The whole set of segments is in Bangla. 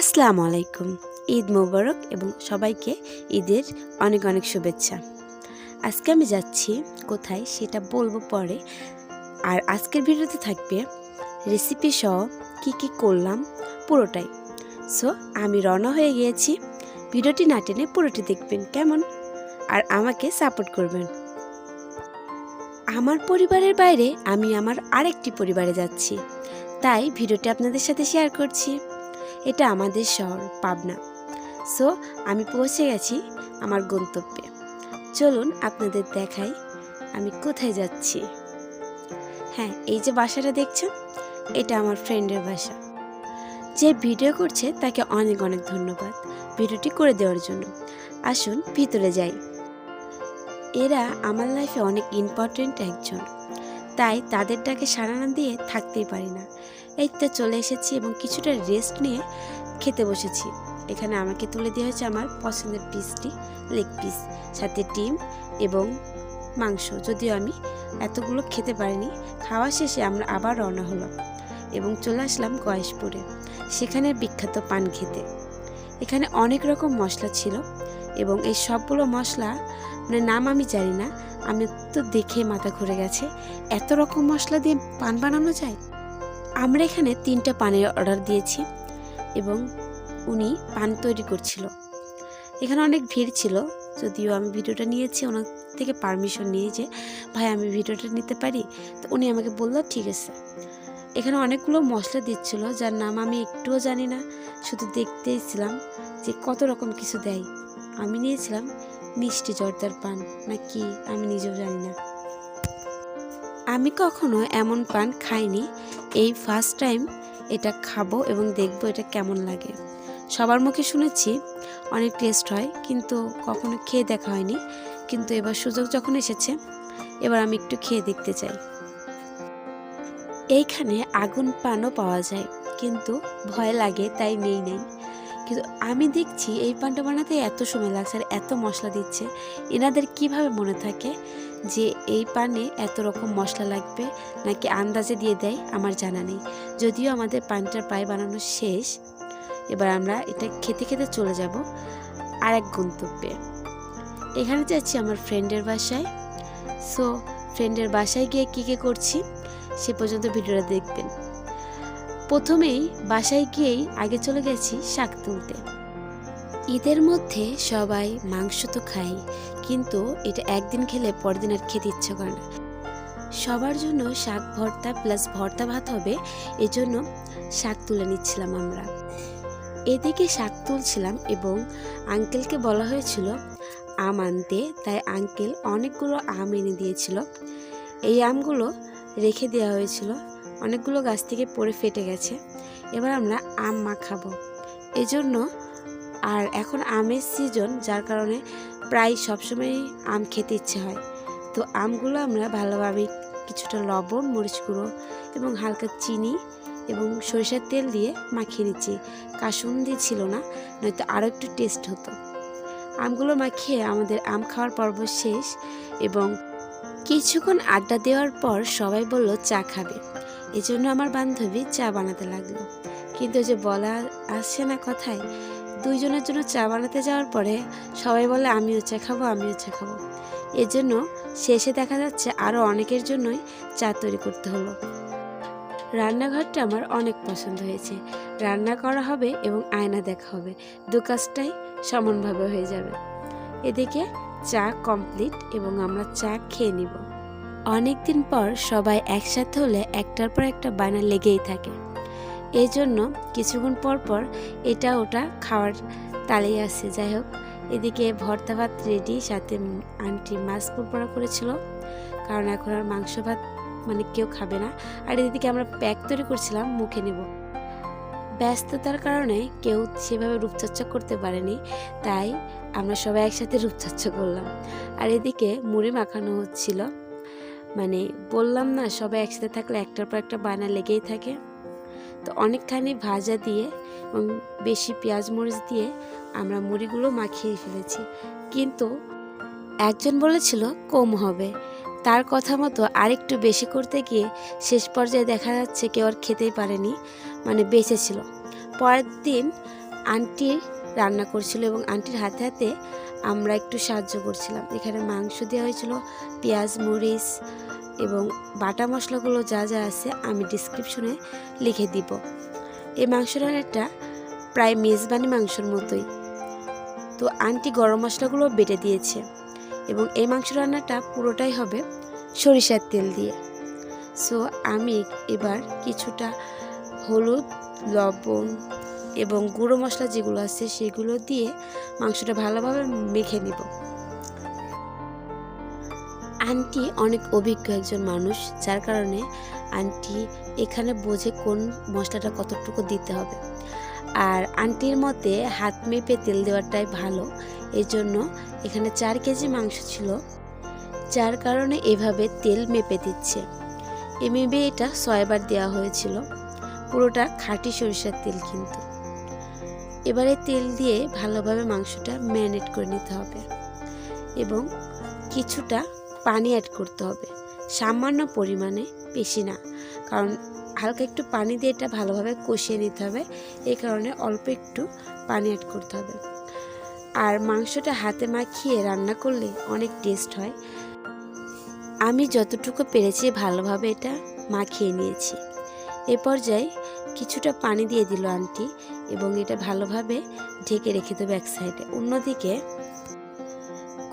আসসালামু আলাইকুম। ঈদ মোবারক এবং সবাইকে ঈদের অনেক অনেক শুভেচ্ছা। আজকে আমি যাচ্ছি কোথায় সেটা বলব পরে। আর আজকের ভিডিওতে থাকবে রেসিপি সহ কী কী করলাম পুরোটাই। সো আমি রওনা হয়ে গিয়েছি। ভিডিওটি না টেনে পুরোটি দেখবেন কেমন? আর আমাকে সাপোর্ট করবেন। আমার পরিবারের বাইরে আমি আমার আরেকটি পরিবারে যাচ্ছি। তাই ভিডিওটি আপনাদের সাথে শেয়ার করছি। এটা আমাদের শহর, পাবনা। সো আমি পৌঁছে গেছি আমার গন্তব্যে। চলুন আপনাদের দেখাই আমি কোথায় যাচ্ছি। হ্যাঁ এই যে বাসাটা দেখছেন, এটা আমার ফ্রেন্ডের বাসা। যে ভিডিও করছে, তাকে অনেক অনেক ধন্যবাদ ভিডিওটি করে দেওয়ার জন্য। আসুন, ভিতরে যাই। এরা আমার লাইফে অনেক ইম্পর্টেন্ট একজন। তাই তাদের ডাকে সাড়া না দিয়ে থাকতেই পারি না। এই তো চলে এসেছি এবং কিছুটা রেস্ট নিয়ে খেতে বসেছি। এখানে আমাকে তুলে দেওয়া হয়েছে আমার পছন্দের পিসটি, লেগ পিস, সাথে ডিম এবং মাংস। যদিও আমি এতগুলো খেতে পারিনি, খাওয়া শেষে আমরা আবার রওনা হলো এবং চলে আসলাম গয়েশপুরে, সেখানে বিখ্যাত পান খেতে। এখানে অনেক রকম মশলা ছিল এবং এই সবগুলো মশলা মানে নাম আমি জানি না, আমি তো দেখে মাথা ঘুরে গেছে। এত রকম মশলা দিয়ে পান বানানো যায়? আমরা এখানে তিনটা পানের অর্ডার দিয়েছি এবং উনি পান তৈরি করছিল। এখানে অনেক ভিড় ছিল, যদিও আমি ভিডিওটা নিয়েছি, ওনার থেকে পারমিশন নিয়ে যে, ভাই, আমি ভিডিওটা নিতে পারি? তো উনি আমাকে বলল, ঠিক আছে। এখানে অনেকগুলো মশলা দিচ্ছিল, যার নাম আমি একটুও জানি না, শুধু দেখতেইছিলাম যে কত রকম কিছু দেয়। আমি নিয়েছিলাম মিষ্টি জর্দার পান না কি আমি নিজেও জানি না। আমি কখনো এমন পান খাইনি এই ফার্স্ট টাইম এটা খাব এবং দেখব এটা কেমন লাগে। সবার মুখে শুনেছি, অনেক টেস্ট হয়, কিন্তু কখনো খেয়ে দেখা হয়নি। কিন্তু এবার সুযোগ যখন এসেছে, এবার আমি একটু খেয়ে দেখতে চাই। এইখানে আগুন পানও পাওয়া যায়, কিন্তু ভয় লাগে, তাই নেই নেই। কিন্তু আমি দেখছি এই পানটা বানাতে এত সময় লাগছে আর এত মশলা দিচ্ছে। এনাদের কীভাবে মনে থাকে? যে এই পানে এত রকম মশলা লাগবে নাকি আন্দাজে দিয়ে দেয় আমার জানা নেই। যদিও আমাদের পানটার প্রায় বানানো শেষ, এবার আমরা এটা খেতে খেতে চলে যাব আর এক গন্তব্যে। এখানে যাচ্ছি আমার ফ্রেন্ডের বাসায়। সো ফ্রেন্ডের বাসায় গিয়ে কী কী করছি সে পর্যন্ত ভিডিওটা দেখবেন। প্রথমেই বাসায় গিয়েই আগে চলে গেছি শাক তুলতে। ঈদের মধ্যে সবাই মাংস তো খাই, কিন্তু এটা একদিন খেলে পরদিন আর খেতে ইচ্ছে করে না। সবার জন্য শাক ভর্তা প্লাস ভর্তা ভাত হবে, এজন্য শাক তুলে নিচ্ছিলাম আমরা। এদিকে শাক তুলছিলাম এবং আঙ্কেলকে বলা হয়েছিল, আম আনতে। তাই আঙ্কেল অনেকগুলো আম এনে দিয়েছিল। এই আমগুলো রেখে দেওয়া হয়েছিল। অনেকগুলো গাছ থেকে পড়ে ফেটে গেছে। এবার আমরা আম মাখাবো। এজন্য আর এখন আমের সিজন যার কারণে প্রায় সবসময় আম খেতে ইচ্ছে হয়। তো আমগুলো আমরা ভালোভাবে কিছুটা লবণ, মরিচ গুঁড়ো এবং হালকা চিনি এবং সরিষার তেল দিয়ে মাখিয়ে নিচ্ছি। কাসুন্দি ছিল না, নয়তো আরও একটু টেস্ট হতো। আমগুলো মাখিয়ে আমাদের আম খাওয়ার পর্ব শেষ এবং কিছুক্ষণ আড্ডা দেওয়ার পর সবাই বলল, চা খাবে। এজন্য আমার বান্ধবী চা বানাতে লাগল। কিন্তু যে বলা আসছে না কথায় দুইজনের জন্য চা বানাতে যাওয়ার পরে সবাই বলে, আমিও চা খাব, আমিও চা খাব। এজন্য শেষে দেখা যাচ্ছে আরও অনেকের জন্যই চা তৈরি করতে হলো। রান্নাঘরটা আমার অনেক পছন্দ হয়েছে। রান্না করা হবে এবং আয়না দেখা হবে। দু কাজটাই সমানভাবে হয়ে যাবে। এদিকে চা কমপ্লিট এবং আমরা চা খেয়ে নিব। অনেক দিন পর সবাই একসাথে হলে একটার পর একটা বায়না লেগেই থাকে। এই জন্য কিছুক্ষণ পর পর এটা ওটা খাওয়ার তালেই আসে যাই হোক, এদিকে ভর্তা ভাত রেডি সাথে আন্টি মাছ পুরপড়া করেছিল, কারণ এখন আর মাংস ভাত মানে কেউ খাবে না। আর এদিকে আমরা প্যাক তৈরি করছিলাম, মুখে নেব। ব্যস্ততার কারণে কেউ সেভাবে রূপচর্চা করতে পারেনি, তাই আমরা সবাই একসাথে রূপচর্চা করলাম। আর এদিকে মুড়ি মাখানো হচ্ছিল। মানে বললাম না, সবাই একসাথে থাকলে একটার পর একটা বানা লেগেই থাকে। তো অনেকখানি ভাজা দিয়ে এবং বেশি পেঁয়াজ মরিচ দিয়ে আমরা মুড়িগুলো মাখিয়ে ফেলেছি। কিন্তু একজন বলেছিল কম হবে। তার কথা মতো আরেকটু বেশি করতে গিয়ে শেষ পর্যায়ে দেখা যাচ্ছে কেউ আর খেতেই পারেনি মানে বেঁচে ছিল পরের দিন আন্টি রান্না করছিল এবং আন্টির হাতে হাতে আমরা একটু সাহায্য করছিলাম। এখানে মাংস দেওয়া হয়েছিল, পেঁয়াজ, মরিচ এবং বাটা মশলাগুলো যা যা আছে আমি ডিসক্রিপশনে লিখে দিব। এই মাংস রান্নাটা প্রায় মেজবানি মাংসর মতোই। তো আন্টি গরম মশলাগুলো বেটে দিয়েছে এবং এই মাংস রান্নাটা পুরোটাই হবে সরিষার তেল দিয়ে। সো আমি এবার কিছুটা হলুদ, লবণ এবং গুঁড়ো মশলা যেগুলো আছে সেগুলো দিয়ে মাংসটা ভালোভাবে মেখে নিব। আন্টি অনেক অভিজ্ঞ একজন মানুষ, যার কারণে আন্টি এখানে বোঝে কোন মশলাটা কতটুকু দিতে হবে। আর আন্টির মতে হাত মেপে তেল দেওয়াটাই ভালো। এই জন্য এখানে চার কেজি মাংস ছিল, যার কারণে এভাবে তেল মেপে দিচ্ছে। এ মেপে এটা ছয়বার দেওয়া হয়েছিল। পুরোটা খাঁটি সরিষার তেল কিন্তু। এবারে তেল দিয়ে ভালোভাবে মাংসটা ম্যারিনেট করে নিতে হবে। এবং কিছুটা পানি অ্যাড করতে হবে। সামান্য পরিমাণে, বেশি না। কারণ হালকা একটু পানি দিয়ে এটা ভালোভাবে কষিয়ে নিতে হবে। এই কারণে অল্প একটু পানি অ্যাড করতে হবে। আর মাংসটা হাতে মাখিয়ে রান্না করলে অনেক টেস্ট হয়। আমি যতটুকু পেরেছি ভালোভাবে এটা মাখিয়ে নিয়েছি। এ পর্যায়ে কিছুটা পানি দিয়ে দিল আন্টি এবং এটা ভালোভাবে ঢেকে রেখে দেবে এক সাইডে অন্যদিকে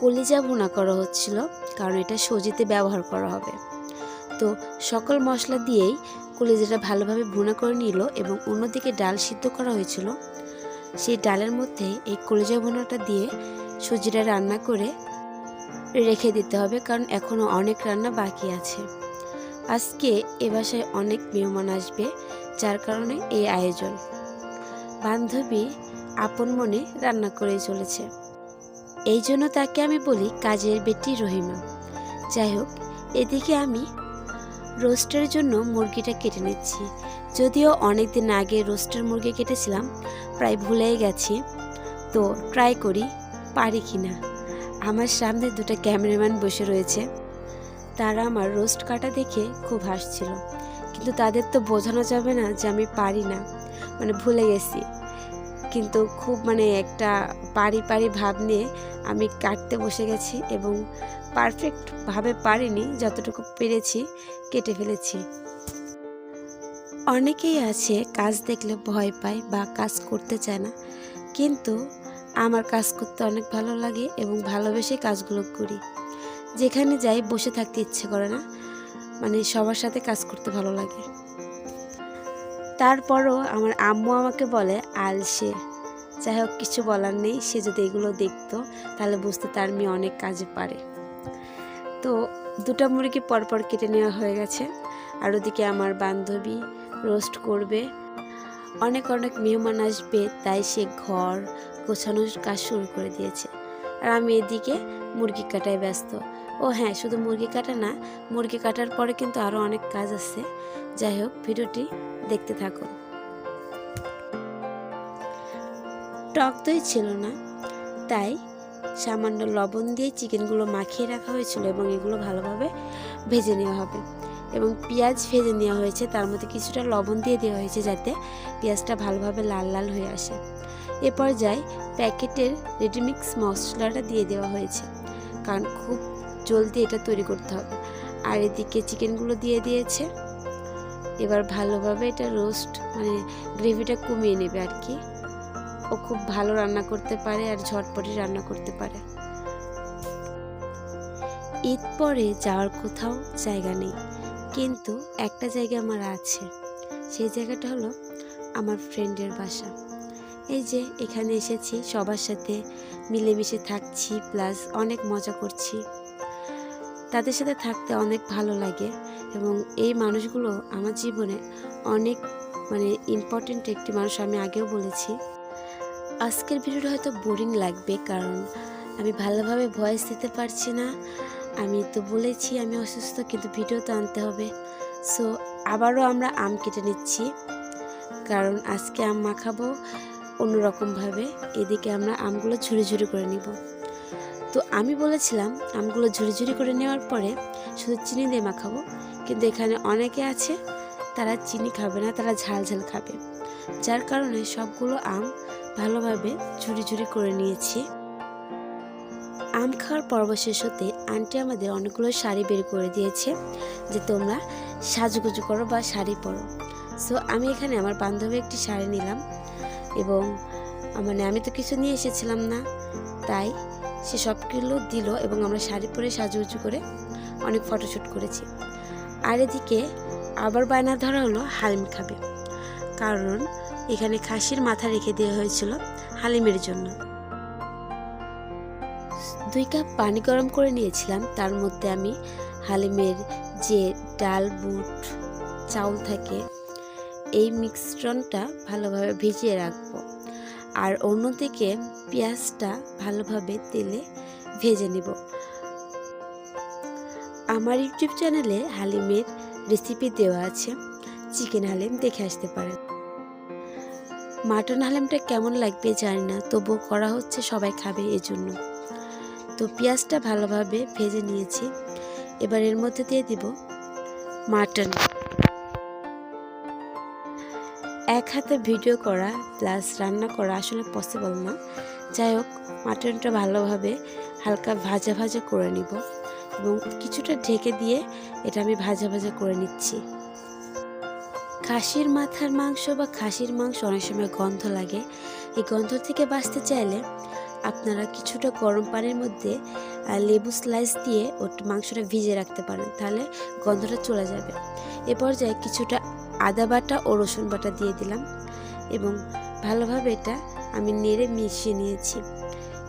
কলিজা ভুনা করা হচ্ছিল, কারণ এটা সজিতে ব্যবহার করা হবে। তো সকল মশলা দিয়েই কলিজাটা ভালোভাবে ভুনা করে নিল এবং অন্যদিকে ডাল সিদ্ধ করা হয়েছিল। সেই ডালের মধ্যে এই কলিজা ভুনাটা দিয়ে সুজিটা রান্না করে রেখে দিতে হবে, কারণ এখনও অনেক রান্না বাকি আছে। আজকে এ বাসায় অনেক মেহমান আসবে, যার কারণে এই আয়োজন। বান্ধবী আপন মনে রান্না করে চলেছে। এই জন্য তাকে আমি বলি কাজের বেটি রহিমা। যাই হোক এদিকে আমি রোস্টের জন্য মুরগিটা কেটে নিচ্ছি। যদিও অনেক দিন আগে রোস্টের মুরগি কেটেছিলাম, প্রায় ভুলেই গেছি। তো ট্রাই করি, পারি কি না আমার সামনে দুটো ক্যামেরাম্যান বসে রয়েছে। তারা আমার রোস্ট কাটা দেখে খুব হাসছিল। কিন্তু তাদের তো বোঝানো যাবে না যে আমি পারি না। মানে ভুলে গেছি। কিন্তু খুব মানে একটা পারি পারি ভাব নিয়ে আমি কাটতে বসে গেছি এবং পারফেক্টভাবে পারিনি যতটুকু পেরেছি, কেটে ফেলেছি। অনেকেই আছে কাজ দেখলে ভয় পায় বা কাজ করতে চায় না, কিন্তু আমার কাজ করতে অনেক ভালো লাগে এবং ভালোবেসে কাজগুলো করি। যেখানে যাই বসে থাকতে ইচ্ছে করে না মানে সবার সাথে কাজ করতে ভালো লাগে। তারপরও আমার আম্মু আমাকে বলে, আলসে। যাই হোক, কিছু বলার নেই। সে যদি এগুলো দেখতো, তাহলে বুঝতে তার মেয়ে অনেক কাজে পারে। তো দুটা মুরগি পরপর কেটে নেওয়া হয়ে গেছে। আর ওদিকে আমার বান্ধবী রোস্ট করবে। অনেক অনেক মেহমান আসবে, তাই সে ঘর গোছানোর কাজ শুরু করে দিয়েছে। আর আমি এদিকে মুরগি কাটায় ব্যস্ত। ও হ্যাঁ শুধু মুরগি কাটা না, মুরগি কাটার পরে কিন্তু আরও অনেক কাজ আছে। যাই হোক, ভিডিওটি দেখতে থাকুন। টক দই ছিল না। তাই সামান্য লবণ দিয়ে চিকেনগুলো মাখিয়ে রাখা হয়েছিল এবং এগুলো ভালোভাবে ভেজে নেওয়া হবে এবং পেঁয়াজ ভেজে নেওয়া হয়েছে। তার মধ্যে কিছুটা লবণ দিয়ে দেওয়া হয়েছে যাতে পেঁয়াজটা ভালোভাবে লাল লাল হয়ে আসে। এ পর্যায়ে প্যাকেটের রেডিমিক্স মশলাটা দিয়ে দেওয়া হয়েছে কারণ খুব জলদি এটা তৈরি করতে হবে। আর এদিকে চিকেনগুলো দিয়ে দিয়েছে। এবার ভালোভাবে এটা রোস্ট মানে গ্রেভিটা কমিয়ে নেবে আর কি। ও খুব ভালো রান্না করতে পারে আর ঝটপটি রান্না করতে পারে। ঈদ পরে যাওয়ার কোথাও জায়গা নেই, কিন্তু একটা জায়গা আমার আছে। সেই জায়গাটা হলো আমার ফ্রেন্ডের বাসা। এই যে এখানে এসেছি, সবার সাথে মিলেমিশে থাকছি, প্লাস অনেক মজা করছি। তাদের সাথে থাকতে অনেক ভালো লাগে এবং এই মানুষগুলো আমার জীবনে অনেক মানে ইম্পর্ট্যান্ট একটি মানুষ আমি আগেও বলেছি। আজকের ভিডিওটা হয়তো বোরিং লাগবে, কারণ আমি ভালোভাবে ভয়েস দিতে পারছি না। আমি তো বলেছি আমি অসুস্থ, কিন্তু ভিডিও তো আনতে হবে। সো আবারও আমরা আম কেটে নিচ্ছি, কারণ আজকে আম মাখাবো অন্যরকমভাবে। এদিকে আমরা আমগুলো ঝুড়ি ঝুড়ি করে নিব। তো আমি বলেছিলাম, আমগুলো ঝুড়ি ঝুড়ি করে নেওয়ার পরে শুধু চিনি দিয়ে মাখাবো। কিন্তু এখানে অনেকে আছে, তারা চিনি খাবে না, তারা ঝাল ঝাল খাবে। যার কারণে সবগুলো আম ভালোভাবে ঝুড়ি ঝুড়ি করে নিয়েছি। আম খাওয়ার পর্ব শেষ হতে আন্টি আমাদের অনেকগুলো শাড়ি বের করে দিয়েছে যে তোমরা সাজুগুজু করো বা শাড়ি পরো। সো আমি এখানে আমার বান্ধবী একটি শাড়ি নিলাম এবং মানে আমি তো কিছু নিয়ে এসেছিলাম না, তাই সে সবগুলো দিল এবং আমরা শাড়ি পরে সাজুগুজু করে অনেক ফটোশ্যুট করেছি। আর এদিকে আবার বায়না ধরা হলো, হালিম খাবে। কারণ এখানে খাসির মাথা রেখে দেওয়া হয়েছিল হালিমের জন্য। দুই কাপ পানি গরম করে নিয়েছিলাম, তার মধ্যে আমি হালিমের যে ডাল, বুট, চাউল থাকে, এই মিশ্রণটা ভালোভাবে ভিজিয়ে রাখব। আর অন্যদিকে পেঁয়াজটা ভালোভাবে তেলে ভেজে নেব। আমার ইউটিউব চ্যানেলে হালিমের রেসিপি দেওয়া আছে। চিকেন হালিম দেখে আসতে পারেন মাটন হালিমটা কেমন লাগবে জানি না, তবুও করা হচ্ছে, সবাই খাবে এজন্য। তো পেঁয়াজটা ভালোভাবে ভেজে নিয়েছি। এবার এর মধ্যে দিয়ে দিব মাটন। এক হাতে ভিডিও করা প্লাস রান্না করা আসলে পসিবল না। যাই হোক, মাটনটা ভালোভাবে হালকা ভাজা ভাজা করে নিব এবং কিছুটা ঢেকে দিয়ে এটা আমি ভাজা ভাজা করে নিচ্ছি। খাসির মাথার মাংস বা খাসির মাংস অনেক সময় গন্ধ লাগে। এই গন্ধ থেকে বাঁচতে চাইলে আপনারা কিছুটা গরম পানির মধ্যে লেবু স্লাইস দিয়ে ওর মাংসটা ভিজে রাখতে পারেন, তাহলে গন্ধটা চলে যাবে। এ পর্যায়ে কিছুটা আদা বাটা ও রসুন বাটা দিয়ে দিলাম এবং ভালোভাবে এটা আমি নেড়ে মিশিয়ে নিয়েছি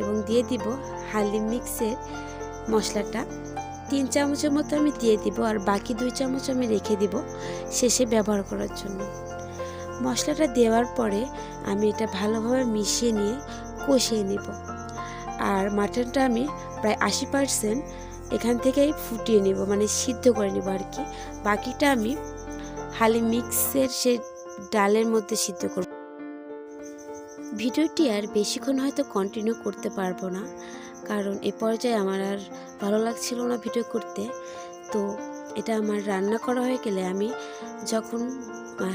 এবং দিয়ে দিব হালিম মিক্সের মশলাটা। তিন চামচের মতো আমি দিয়ে দিব আর বাকি দুই চামচ আমি রেখে দিব শেষে ব্যবহার করার জন্য। মশলাটা দেওয়ার পরে আমি এটা ভালোভাবে মিশিয়ে নিয়ে কষিয়ে নেব। আর মাটনটা আমি প্রায় আশি পার্সেন্ট এখান থেকেই ফুটিয়ে নিব মানে সিদ্ধ করে নিব আর কি। বাকিটা আমি হালি মিক্সের সে ডালের মধ্যে সিদ্ধ করব। ভিডিওটি আর বেশিক্ষণ হয়তো কন্টিনিউ করতে পারব না। কারণ এ পর্যায়ে আমার আর ভালো লাগছিল না ভিডিও করতে। তো এটা আমার রান্না করা হয়ে গেলে আমি যখন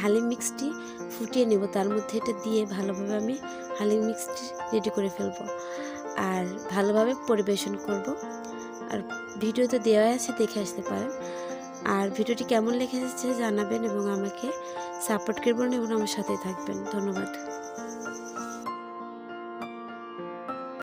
হালিম মিক্সটি ফুটিয়ে নেব, তার মধ্যে এটা দিয়ে ভালোভাবে আমি হালিম মিক্সটি রেডি করে ফেলব আর ভালোভাবে পরিবেশন করব। আর ভিডিওতে দেওয়া আছে, দেখে আসতে পারেন। আর ভিডিওটি কেমন লেগেছে জানাবেন এবং আমাকে সাপোর্ট করবেন এবং আমার সাথে থাকবেন। ধন্যবাদ।